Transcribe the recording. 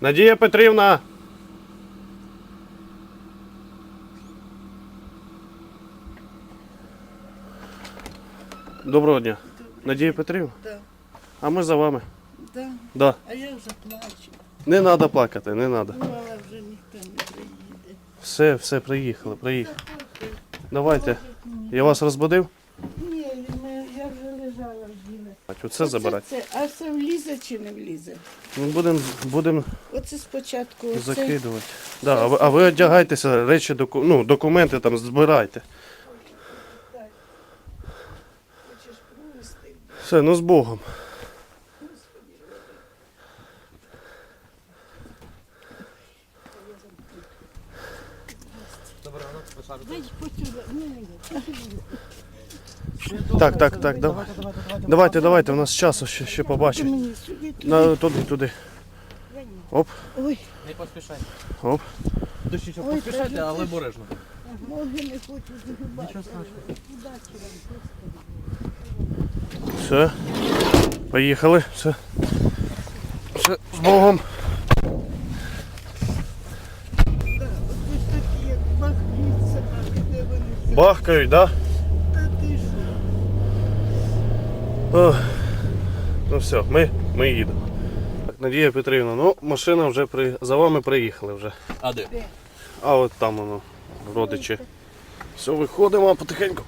Надія Петрівна. Доброго дня. Надія Петрівна? Да. А ми за вами. Да. Да. А я вже плачу. Не треба плакати, не треба. Ну, але вже ніхто не приїде. Все, все, приїхали, приїхали. Давайте. Я вас розбудив? Ні, я вже лежала в ділі. Оце забирати. Це, а це влізе чи не влізе? Ми будемо будем Оце спочатку оце. закидувати. Да, а, ви, а ви одягайтеся, речі, доку, ну, документи там збирайте. Хочеш провести? Все, ну з Богом. Дай потюля. Ні, ні, Так, так, так, давай. Давайте, давайте, у нас часу ще, ще мені сюди туди. На, туди, туди. Оп, Ой, Не поспішайте. оп. Дощічок Ой, поспішайте, але обережно. ноги не хочу загибати. Все. Поїхали. Все. Все, з Богом. От такі, як собаки, де вони. Бахкають, да? Ох. Ну все, ми, ми їдемо. Так, Надія Петрівна, ну машина вже при... за вами приїхали вже. А де? А от там воно, родичі. Все, виходимо потихеньку.